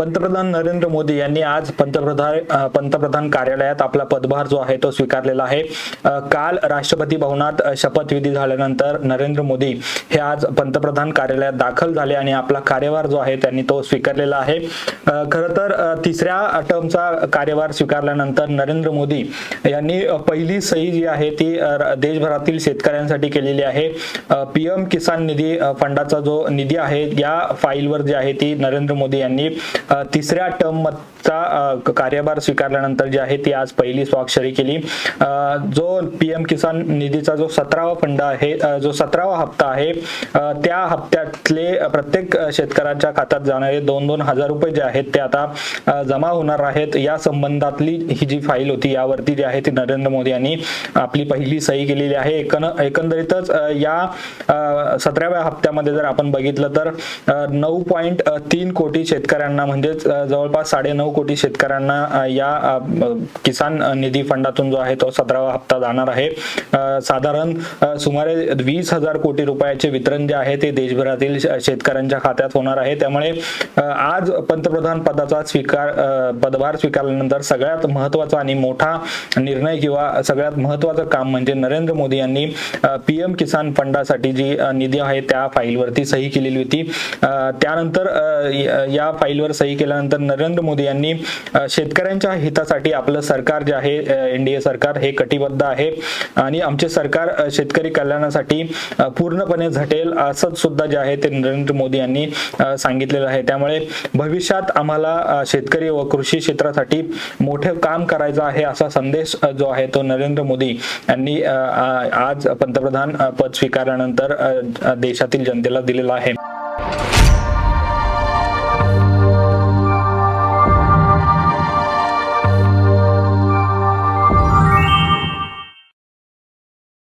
पंतप्रधान नरेंद्र मोदी यांनी आज पंतप्रधान पंतप्रधान कार्यालयात आपला पदभार जो आहे तो स्वीकारलेला आहे. काल राष्ट्रपती भवनात शपथविधी झाल्यानंतर नरेंद्र मोदी हे आज पंतप्रधान कार्यालयात दाखल झाले आणि आपला कार्यभार जो आहे त्यांनी तो स्वीकारलेला आहे. खर खरं तर तिसऱ्या टर्मचा कार्यभार स्वीकारल्यानंतर नरेंद्र मोदी यांनी पहिली सही जी आहे ती देशभरातील शेतकऱ्यांसाठी केलेली आहे. पीएम किसान निधी फंडाचा जो निधी आहे या फाईलवर जी आहे ती नरेंद्र मोदी यांनी तिसऱ्या टर्मचा कार्यभार स्वीकारल्यानंतर जी आहे ती आज पहिली स्वाक्षरी केली. जो पी एम किसान निधीचा जो सतरावा फंड आहे जो सतरावा हप्ता आहे त्या हप्त्यातले प्रत्येक शेतकऱ्यांच्या शेतकऱ्याच्या खात्यात जाणारे दोन दोन हजार रुपये जे आहेत ते आता जमा होणार आहेत. या संबंधातली ही जी फाईल होती यावरती जी आहे ती नरेंद्र मोदी यांनी आपली पहिली सही केलेली आहे. एकन एकंदरीतच या सतराव्या हप्त्यामध्ये जर आपण बघितलं तर नऊ पॉईंट तीन कोटी शेतकऱ्यांना म्हणजे म्हणजेच जवळपास साडे नऊ कोटी शेतकऱ्यांना या किसान निधी फंडातून जो आहे तो सतरावा हप्ता जाणार आहे. साधारण सुमारे वीस हजार कोटी रुपयाचे वितरण जे आहे ते देशभरातील शेतकऱ्यांच्या खात्यात होणार आहे. त्यामुळे आज पंतप्रधान पदाचा स्वीकार पदभार स्वीकारल्यानंतर सगळ्यात महत्त्वाचा आणि मोठा निर्णय किंवा सगळ्यात महत्वाचं काम म्हणजे नरेंद्र मोदी यांनी पीएम किसान फंडासाठी जी निधी आहे त्या फाईलवरती सही केलेली होती. त्यानंतर या फाईलवर सही केल्यानंतर नरेंद्र मोदी यांनी शेतकऱ्यांच्या हितासाठी आपलं सरकार जे आहे एनडीए सरकार हे कटिबद्ध आहे. आणि आमचे सरकार शेतकरी कल्याणासाठी पूर्णपणे झटेल असंच सुद्धा जे आहे ते नरेंद्र मोदी यांनी सांगितलेलं आहे. त्यामुळे भविष्यात आम्हाला शेतकरी व कृषी क्षेत्रासाठी मोठे काम करायचं आहे असा संदेश जो आहे तो नरेंद्र मोदी यांनी आज पंतप्रधान पद स्वीकारल्यानंतर देशातील जनतेला दिलेला आहे.